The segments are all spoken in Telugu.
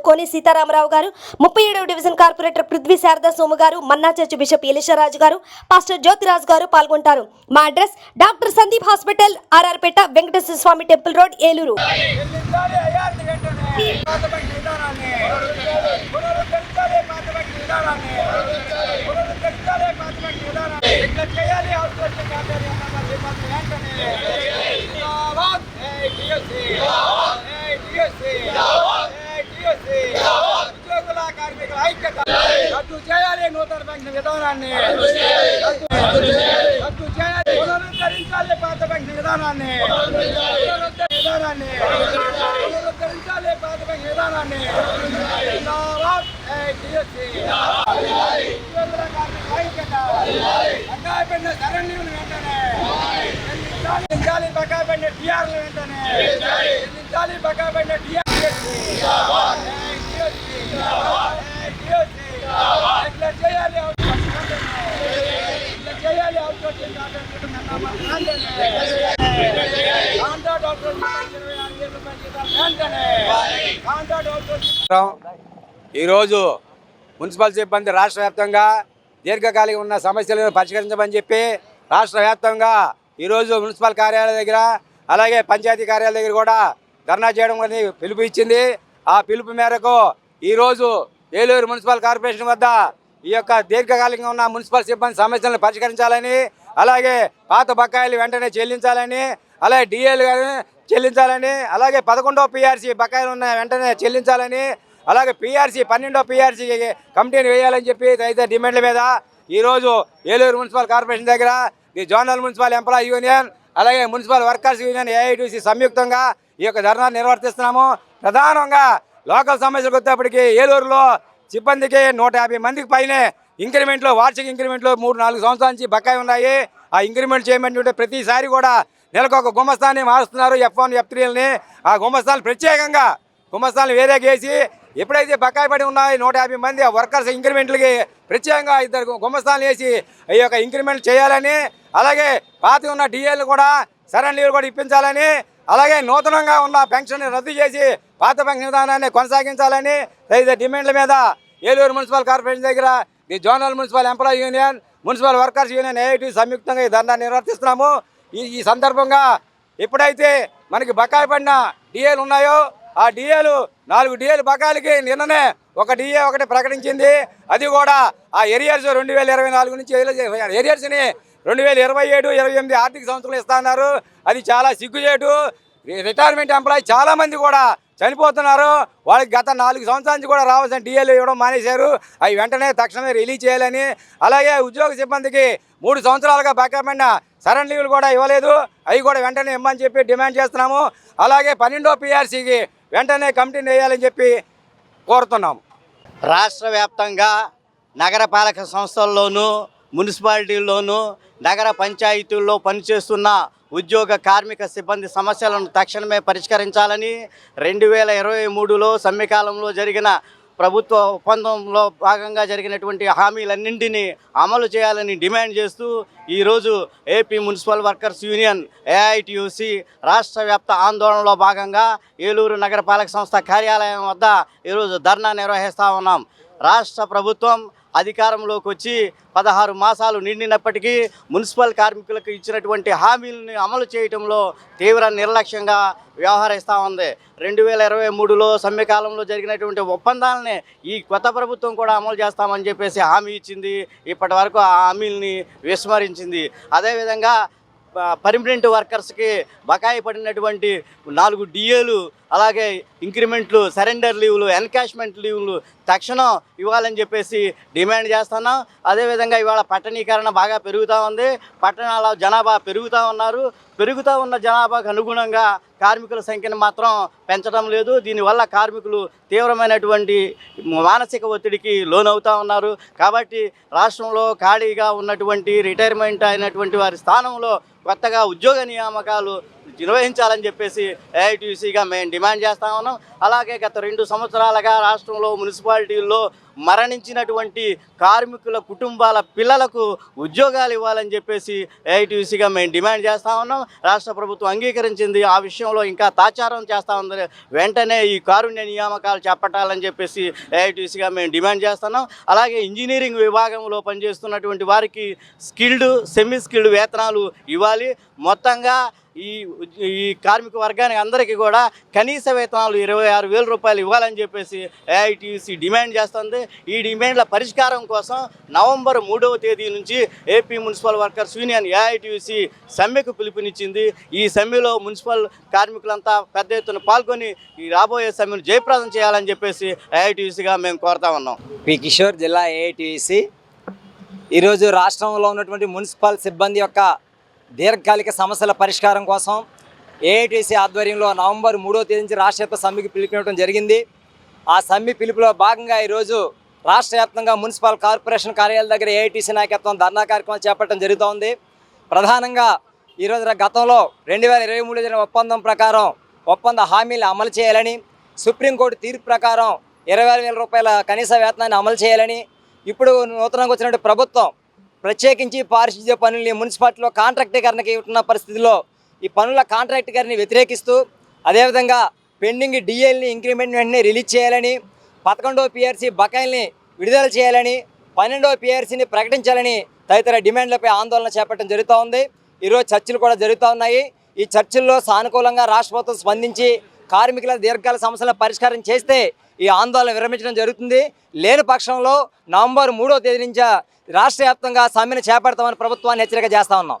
కోని సీతారామరావు గారు ముప్పై ఏడవ డివిజన్ కార్పొరేటర్ పృథ్వీ శారదా సోము గారు మన్నా చర్చి బిషప్ ఎలిషరాజు గారు పాస్టర్ జ్యోతిరాజు గారు పాల్గొంటారు మా address doctor Sandeep hospital RR Peta Venkateswara Swamy temple road Eluru చెల్లించాలి అయ్యారిని వెంటనే పాతబడి విధానాన్ని పునరుద్ధరించాలి పాతబడి విధానాన్ని పునరుద్ధరించాలి పాతబడి విధానాన్ని ఇట్లా చేయాలి అవసరం కాదని అన్నది మాత్రం వెంటనే జిందాబాద్ ఏ టిఎస్సి ఏ టిఎస్సి ఏ టిఎస్సి ఉద్యోగుల కార్మికుల ఐక్యత రద్దు చేయాలి నూతన విధానాన్ని పునరుద్ధరించాలి పాత పెన్షన్ విధానాన్ని. పునరుద్ధరించాలి విధానాన్ని. పునరుద్ధరించాలి పాత పెన్షన్ విధానాన్ని. జిందాబాద్ ఏ వెంటనే చెల్లించాలి. బకాయి టీఆర్లు వెంటనే చెల్లించాలి. టీఆర్ ఈరోజు మున్సిపల్ సిబ్బంది రాష్ట్ర వ్యాప్తంగా దీర్ఘకాలిక ఉన్న సమస్యలను పరిష్కరించమని చెప్పి రాష్ట్ర వ్యాప్తంగా ఈరోజు మున్సిపల్ కార్యాలయం దగ్గర అలాగే పంచాయతీ కార్యాలయం దగ్గర కూడా ధర్నా చేయడం అని పిలుపు ఇచ్చింది. ఆ పిలుపు మేరకు ఈరోజు ఏలూరు మున్సిపల్ కార్పొరేషన్ వద్ద ఈ యొక్క దీర్ఘకాలికంగా ఉన్న మున్సిపల్ సిబ్బంది సమస్యలను పరిష్కరించాలని అలాగే పాత బకాయిలు వెంటనే చెల్లించాలని అలాగే డిఏలు కానీ చెల్లించాలని అలాగే పదకొండో పిఆర్సీ బకాయిలు ఉన్న వెంటనే చెల్లించాలని అలాగే పిఆర్సీ పన్నెండో పిఆర్సీ కమిటీని వేయాలని చెప్పి తదితర డిమాండ్ల మీద ఈరోజు ఏలూరు మున్సిపల్ కార్పొరేషన్ దగ్గర ఈ జోనల్ మున్సిపల్ ఎంప్లాయీ యూనియన్ అలాగే మున్సిపల్ వర్కర్స్ యూనియన్ ఏఐటీసీ సంయుక్తంగా ఈ యొక్క ధర్నా నిర్వర్తిస్తున్నాము. ప్రధానంగా లోకల్ సమస్యలకు వచ్చేప్పటికి ఏలూరులో సిబ్బందికి నూట యాభై మందికి పైనే ఇంక్రిమెంట్లు వార్షిక ఇంక్రిమెంట్లు మూడు నాలుగు సంవత్సరాల నుంచి బకాయి ఉన్నాయి. ఆ ఇంక్రిమెంట్ చేయమంటుంటే ప్రతిసారి కూడా నెలకు ఒక గుమస్తాన్ని మారుస్తున్నారు ఎఫ్ వన్ ఎఫ్ త్రీలని ఆ గుమస్తాలు ప్రత్యేకంగా గుమస్తాలను వేరే వేసి ఎప్పుడైతే బకాయి పడి ఉన్నాయి నూట యాభై మంది ఆ వర్కర్స్ ఇంక్రిమెంట్లకి ప్రత్యేకంగా ఇద్దరు గుమస్తాలను వేసి ఈ యొక్క ఇంక్రిమెంట్ చేయాలని అలాగే పాత ఉన్న డిఏలు కూడా సరైన లీవ్లు కూడా ఇప్పించాలని అలాగే నూతనంగా ఉన్న పెన్షన్ రద్దు చేసి పాత పెన్షన్ విధానాన్ని కొనసాగించాలని తదితర డిమాండ్ల మీద ఏలూరు మున్సిపల్ కార్పొరేషన్ దగ్గర the zonal municipal employee union municipal workers union AIT సంయుక్తంగా ఈ ధర్నా నిర్వర్తిస్తున్నాము. ఈ ఈ సందర్భంగా ఎప్పుడైతే మనకి బకాయి పడిన డిఏలు ఉన్నాయో ఆ డిఏలు నాలుగు డిఏలు బకాయిలకి నిన్ననే ఒక డిఏ ఒకటి ప్రకటించింది. అది కూడా ఆ ఏరియర్స్ రెండు వేల ఇరవై నాలుగు నుంచి ఏరియర్స్ని రెండు వేల ఇరవై ఏడు ఇరవై ఎనిమిది ఆర్థిక సంవత్సరంలో ఇస్తున్నారు. అది చాలా సిగ్గుచేటు. రిటైర్మెంట్ ఎంప్లాయీ చాలామంది కూడా చనిపోతున్నారు. వాళ్ళకి గత నాలుగు సంవత్సరాల నుంచి కూడా రావాల్సిన డిఏలు ఇవ్వడం మానేశారు. అవి వెంటనే తక్షణమే రిలీజ్ చేయాలని. అలాగే ఉద్యోగ సిబ్బందికి మూడు సంవత్సరాలుగా బకాపడిన సరణ్ లీవ్లు కూడా ఇవ్వలేదు. అవి కూడా వెంటనే ఇవ్వమని చెప్పి డిమాండ్ చేస్తున్నాము. అలాగే పన్నెండో పిఆర్సీకి వెంటనే కమిటీని వేయాలని చెప్పి కోరుతున్నాము. రాష్ట్ర వ్యాప్తంగా నగరపాలక సంస్థల్లోనూ మున్సిపాలిటీల్లోనూ నగర పంచాయతీల్లో పనిచేస్తున్న ఉద్యోగ కార్మిక సిబ్బంది సమస్యలను తక్షణమే పరిష్కరించాలని రెండు వేల ఇరవై మూడులో సమ్మెకాలంలో జరిగిన ప్రభుత్వ ఒప్పందంలో భాగంగా జరిగినటువంటి హామీలన్నింటినీ అమలు చేయాలని డిమాండ్ చేస్తూ ఈరోజు AP municipal workers union AITUC రాష్ట్ర వ్యాప్త ఆందోళనలో భాగంగా ఏలూరు నగరపాలక సంస్థ కార్యాలయం వద్ద ఈరోజు ధర్నా నిర్వహిస్తూ ఉన్నాం. రాష్ట్ర ప్రభుత్వం అధికారంలోకి వచ్చి పదహారు మాసాలు నిండినప్పటికీ మున్సిపల్ కార్మికులకు ఇచ్చినటువంటి హామీలను అమలు చేయటంలో తీవ్ర నిర్లక్ష్యంగా వ్యవహరిస్తూ ఉంది. రెండు వేల ఇరవై మూడులో సమ్మెకాలంలో జరిగినటువంటి ఒప్పందాలనే ఈ కొత్త ప్రభుత్వం కూడా అమలు చేస్తామని చెప్పేసి హామీ ఇచ్చింది. ఇప్పటి వరకు ఆ హామీలని విస్మరించింది. అదేవిధంగా పర్మనెంట్ వర్కర్స్కి బకాయి పడినటువంటి నాలుగు డిఏలు అలాగే ఇంక్రిమెంట్లు సరెండర్ లీవ్లు ఎన్కాష్మెంట్ లీవ్లు తక్షణం ఇవ్వాలని చెప్పేసి డిమాండ్ చేస్తున్నాం. అదేవిధంగా ఇవాళ పట్టణీకరణ బాగా పెరుగుతూ ఉంది. పట్టణాల జనాభా పెరుగుతూ ఉన్నారు. పెరుగుతూ ఉన్న జనాభాకు అనుగుణంగా కార్మికుల సంఖ్యను మాత్రం పెంచడం లేదు. దీనివల్ల కార్మికులు తీవ్రమైనటువంటి మానసిక ఒత్తిడికి లోనవుతూ ఉన్నారు. కాబట్టి రాష్ట్రంలో ఖాళీగా ఉన్నటువంటి రిటైర్మెంట్ అయినటువంటి వారి స్థానంలో కొత్తగా ఉద్యోగ నియామకాలు నిర్వహించాలని చెప్పేసి ఏఐటీసీగా మేము డిమాండ్ చేస్తా ఉన్నాం. అలాగే గత రెండు సంవత్సరాలుగా రాష్ట్రంలో మున్సిపాలిటీల్లో మరణించినటువంటి కార్మికుల కుటుంబాల పిల్లలకు ఉద్యోగాలు ఇవ్వాలని చెప్పేసి ఏఐటీసీగా మేము డిమాండ్ చేస్తా ఉన్నాం. రాష్ట్ర ప్రభుత్వం అంగీకరించింది. ఆ విషయంలో ఇంకా తాచారం చేస్తా ఉంది వెంటనే ఈ కారుణ్య నియామకాలు చేపట్టాలని చెప్పేసి ఏఐటీసీగా మేము డిమాండ్ చేస్తున్నాం అలాగే ఇంజనీరింగ్ విభాగంలో పనిచేస్తున్నటువంటి వారికి స్కిల్డ్ సెమీ స్కిల్డ్ వేతనాలు ఇవ్వాలి. మొత్తంగా ఈ ఈ కార్మిక వర్గానికి అందరికీ కూడా కనీస వేతనాలు ఇరవై ఆరు వేల రూపాయలు ఇవ్వాలని చెప్పేసి ఏఐటీసీ డిమాండ్ చేస్తుంది. ఈ డిమాండ్ల పరిష్కారం కోసం నవంబర్ మూడవ తేదీ నుంచి AP municipal workers union AITUC సమ్మెకు పిలుపునిచ్చింది. ఈ సమ్మెలో మున్సిపల్ కార్మికులంతా పెద్ద ఎత్తున పాల్గొని ఈ రాబోయే సమ్మెను జయప్రదం చేయాలని చెప్పేసి ఏఐటీసీగా మేము కోరుతా ఉన్నాం. పి కిషోర్ జిల్లా ఏఐటిసి ఈరోజు రాష్ట్రంలో ఉన్నటువంటి మున్సిపల్ సిబ్బంది యొక్క దీర్ఘకాలిక సమస్యల పరిష్కారం కోసం ఏఐటిసి ఆధ్వర్యంలో నవంబర్ మూడో తేదీ నుంచి రాష్ట్ర సమ్మెకి పిలుపునివ్వడం జరిగింది. ఆ సమ్మె పిలుపులో భాగంగా ఈరోజు రాష్ట్ర వ్యాప్తంగా మున్సిపల్ కార్పొరేషన్ కార్యాలయాల దగ్గర ఏఐటీసీ నాయకత్వం ధర్నా కార్యక్రమం చేపట్టడం జరుగుతోంది. ప్రధానంగా ఈరోజు గతంలో రెండు వేల ఇరవై మూడు జరిగిన ఒప్పందం ప్రకారం ఒప్పంద హామీలు అమలు చేయాలని సుప్రీంకోర్టు తీర్పు ప్రకారం ఇరవై ఆరు వేల రూపాయల కనీస వేతనాన్ని అమలు చేయాలని ఇప్పుడు నూతనంగా వచ్చినటువంటి ప్రభుత్వం ప్రత్యేకించి పారిశుద్ధ్య పనుల్ని మున్సిపాలిటీలో కాంట్రాక్టీకరణకి ఉంటున్న పరిస్థితిలో ఈ పనుల కాంట్రాక్టీకరణని వ్యతిరేకిస్తూ అదేవిధంగా పెండింగ్ డిఎల్ని ఇంక్రిమెంట్ వెంటనే రిలీజ్ చేయాలని పదకొండవ పిఆర్సీ బకాయిల్ని విడుదల చేయాలని పన్నెండవ పిఆర్సీని ప్రకటించాలని తదితర డిమాండ్లపై ఆందోళన చేపట్టడం జరుగుతూ ఉంది. ఈరోజు చర్చలు కూడా జరుగుతూ ఉన్నాయి. ఈ చర్చల్లో సానుకూలంగా రాష్ట్ర ప్రభుత్వం స్పందించి కార్మికుల దీర్ఘకాల సమస్యల పరిష్కారం చేస్తే ఈ ఆందోళన విరమించడం జరుగుతుంది. లేని పక్షంలో నవంబర్ మూడో తేదీ నుంచి రాష్ట్ర వ్యాప్తంగా సమ్మెను చేపడతామని ప్రభుత్వాన్ని హెచ్చరిక చేస్తా ఉన్నాం.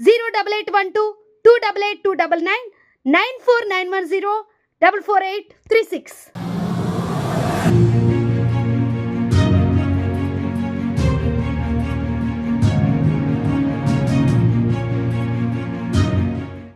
zero double eight one two two double eight two double nine nine four nine one zero double four eight three six